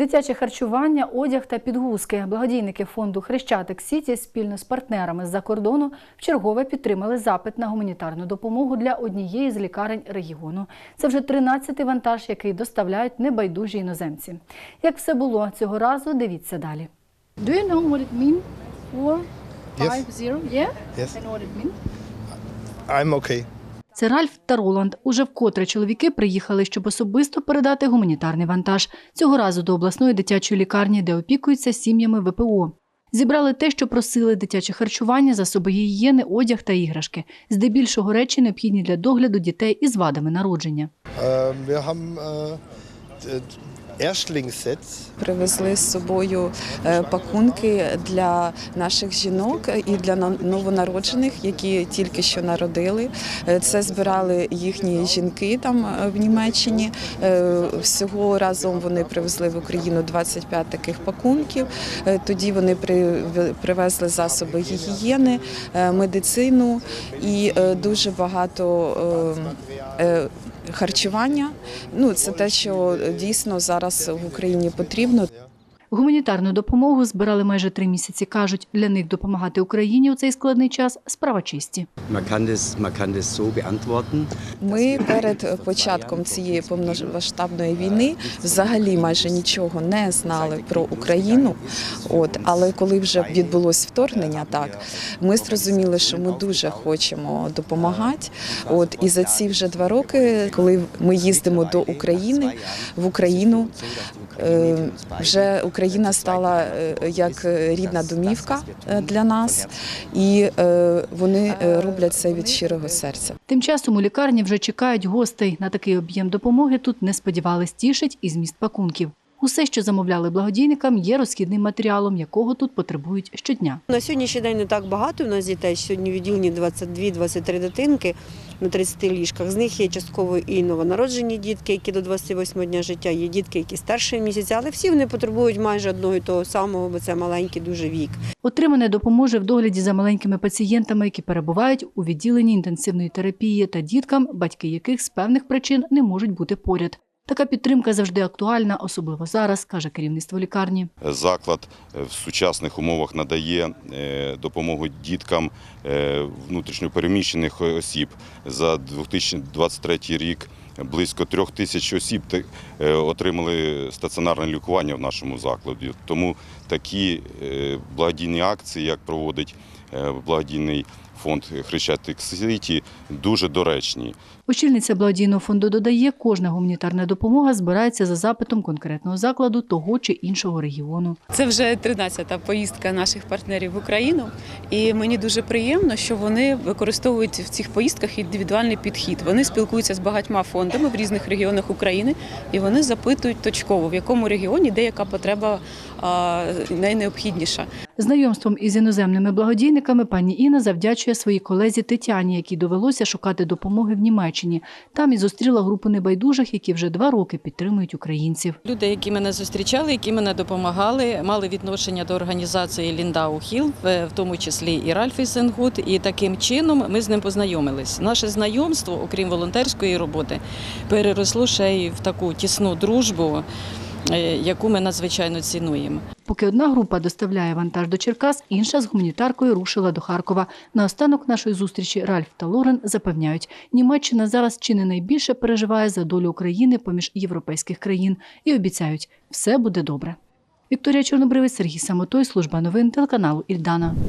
Дитяче харчування, одяг та підгузки. Благодійники фонду Хрещатик Сіті спільно з партнерами з-за кордону вчергове підтримали запит на гуманітарну допомогу для однієї з лікарень регіону. Це вже 13-й вантаж, який доставляють небайдужі іноземці. Як все було цього разу, дивіться далі. Do you know what it means? Four, Yes. five, zero? Yeah? Yes. I know what it means. I'm okay. Це Ральф та Роланд. Уже вкотре чоловіки приїхали, щоб особисто передати гуманітарний вантаж. Цього разу до обласної дитячої лікарні, де опікуються сім'ями ВПО. Зібрали те, що просили дитяче харчування, засоби гігієни, одяг та іграшки. Здебільшого речі необхідні для догляду дітей із вадами народження. Привезли з собою е, пакунки для наших жінок і для на- новонароджених, які тільки що народили. Е, Це збирали їхні жінки там е, в Німеччині. Всього разом вони привезли в Україну 25 таких пакунків. Тоді вони при- привезли засоби гігієни, медицину і дуже багато. Харчування ну це те, що дійсно зараз в Україні потрібно. Гуманітарну допомогу збирали майже три місяці. кажуть, для них допомагати Україні у цей складний час справа чисті. Ми перед початком цієї повномасштабної війни взагалі майже нічого не знали про Україну. От але коли вже відбулось вторгнення, так ми зрозуміли, що ми дуже хочемо допомагати. От і за ці вже два роки, коли ми їздимо до України в Україну, вже Україна стала е, як рідна домівка е, для нас, і е, вони е, роблять це від щирого серця. Тим часом у лікарні вже чекають гостей. На такий об'єм допомоги тут не сподівались тішить і зміст пакунків. Усе, що замовляли благодійникам, є розхідним матеріалом, якого тут потребують щодня. На сьогоднішній день не так багато у нас дітей. Сьогодні відділені 22-23 дитинки на 30 ліжках. З них є частково і новонароджені дітки, які до 28 дня життя, є дітки, які старші місяця, але всі вони потребують майже одного і того самого, бо це маленький дуже вік. Отримане допоможе в догляді за маленькими пацієнтами, які перебувають у відділенні інтенсивної терапії та діткам, батьки яких з певних причин не можуть бути поряд. Така підтримка завжди актуальна, особливо зараз, каже керівництво лікарні. Заклад в сучасних умовах надає е, допомогу діткам е, внутрішньопереміщених осіб. За 2023 рік близько трьох тисяч осіб е, отримали стаціонарне лікування в нашому закладі. Тому такі благодійні акції, як проводить благодійний фонд Хрещатик Сіті, дуже доречні. Очільниця благодійного фонду додає, кожна гуманітарна допомога збирається за запитом конкретного закладу того чи іншого регіону. Це вже 13-та поїздка наших партнерів в Україну, і мені дуже приємно, що вони використовують в цих поїздках індивідуальний підхід. Вони спілкуються з багатьма фондами в різних регіонах України, і вони запитують точково, в якому регіоні де яка потреба найнеобхідніша. Знайомством із іноземними благодійниками пані Інна завдячує своїй колезі Тетяні, якій довелося шукати допомоги в Німеччині. Там і зустріла групу небайдужих, які вже два роки підтримують українців. Люди, які мене зустрічали, які мене допомагали, мали відношення до організації Ліндау Хіл, в тому числі і Ральф Ісенгут. І таким чином ми з ним познайомились. Наше знайомство, окрім волонтерської роботи, переросло ще й в таку тісну дружбу, яку ми надзвичайно цінуємо. Поки одна група доставляє вантаж до Черкас, інша з гуманітаркою рушила до Харкова. На останок нашої зустрічі Ральф та Лорен запевняють, Німеччина зараз чи не найбільше переживає за долю України поміж європейських країн і обіцяють, все буде добре. Вікторія Чорнобривець, Сергій Самотой, служба новин телеканалу Ільдана.